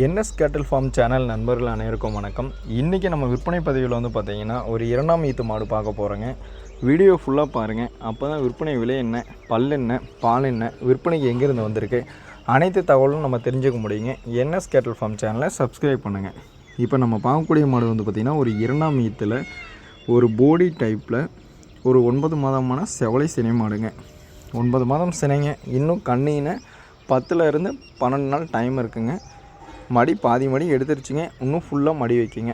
NS கேட்டில் form channel நண்பர்கள் அனைவருக்கும் வணக்கம். இன்றைக்கி நம்ம விற்பனை பதிவில் வந்து பார்த்திங்கன்னா ஒரு இரண்டாம் ஈத்து மாடு பார்க்க போகிறோங்க வீடியோ ஃபுல்லாக பாருங்கள் அப்போ தான் விற்பனை விலை என்ன பல் என்ன பால் என்ன விற்பனைக்கு எங்கேருந்து வந்திருக்கு அனைத்து தகவலும் நம்ம தெரிஞ்சுக்க முடியுங்க. என்எஸ் கேட்டில் ஃபார்ம் சேனலை சப்ஸ்கிரைப் பண்ணுங்கள் இப்போ நம்ம பார்க்கக்கூடிய மாடு வந்து பார்த்திங்கன்னா ஒரு இரண்டாம் ஈத்தில் ஒரு போடி டைப்பில் ஒரு ஒன்பது மாதமான செவலை சினை மாடுங்க. ஒன்பது மாதம் சினைங்க. இன்னும் கண்ணின பத்தில் இருந்து பன்னெண்டு நாள் டைம் இருக்குங்க. மடி பாதி மடி எடுத்துருச்சுங்க. இன்னும் ஃபுல்லாக மடி வைக்கிங்க.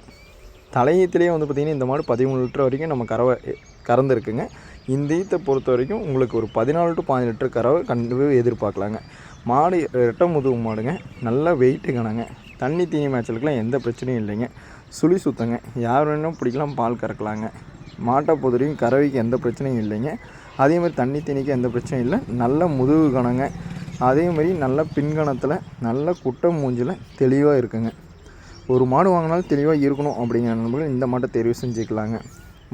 தலையத்திலே வந்து பார்த்திங்கன்னா இந்த மாடு பதிமூணு லிட்டர் வரைக்கும் நம்ம கறவை கறந்துருக்குங்க. இந்த ஈத்தை பொறுத்த வரைக்கும் உங்களுக்கு ஒரு பதினாலு டு பதினஞ்சு லிட்டர் கறவை கண்டிப்பாக எதிர்பார்க்கலாங்க. மாடு ரெட்டை முதுகு மாடுங்க. நல்லா வெயிட்டு கணங்க. தண்ணி தீனி மேய்ச்சலுக்குலாம் எந்த பிரச்சனையும் இல்லைங்க. சுழி சுத்தங்க. யார் வேணும் பிடிக்கலாம் பால் கறக்கலாங்க. மாட்டை பொறுத்த வரைக்கும் கறவைக்கு எந்த பிரச்சனையும் இல்லைங்க. அதே மாதிரி தண்ணி தீனிக்கு எந்த பிரச்சனையும் இல்லை. நல்ல முதுகு கணங்க. அதே மாதிரி நல்ல பின்கணத்தில் நல்ல குட்டை மூஞ்சில் தெளிவாக இருக்குங்க. ஒரு மாடு வாங்கினாலும் தெளிவாக இருக்கணும் அப்படிங்கிற நண்பர்கள் இந்த மாட்டை தெரிவு செஞ்சுக்கலாங்க.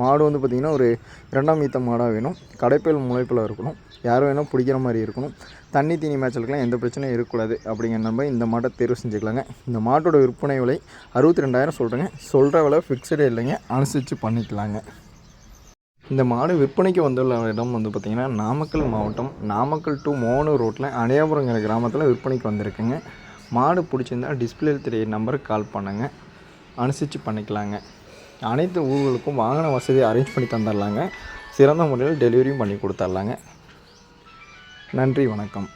மாடு வந்து பார்த்திங்கன்னா ஒரு இரண்டாம் ஈத்த மாடாக வேணும். கடைப்பேல் முளைப்பில் இருக்கணும். யார் வேணும் பிடிக்கிற மாதிரி இருக்கணும். தண்ணி தீனி மேய்ச்சலுக்குலாம் எந்த பிரச்சனையும் இருக்கக்கூடாது அப்படிங்கிற நம்ம இந்த மாட்டை தேர்வு செஞ்சுக்கலாங்க. இந்த மாட்டோட விற்பனை விலை அறுபத்தி ரெண்டாயிரம் சொல்கிறேங்க சொல்கிற விலை ஃபிக்ஸடே இல்லைங்க. அனுசரித்து பண்ணிக்கலாங்க. இந்த மாடு விற்பனைக்கு வந்துள்ள இடம் வந்து பார்த்திங்கன்னா நாமக்கல் மாவட்டம் நாமக்கல் டு மோனூர் ரோட்டில் அணையாபுரங்கிற கிராமத்தில் விற்பனைக்கு வந்திருக்குங்க. மாடு பிடிச்சிருந்தா டிஸ்பிளே தெரிய நம்பருக்கு கால் பண்ணுங்க. அனுசரித்து பண்ணிக்கலாங்க. அனைத்து ஊர்களுக்கும் வாகன வசதி அரேஞ்ச் பண்ணி தந்துடலாங்க. சிறந்த முறையில் டெலிவரியும் பண்ணி கொடுத்துர்லாங்க நன்றி வணக்கம்.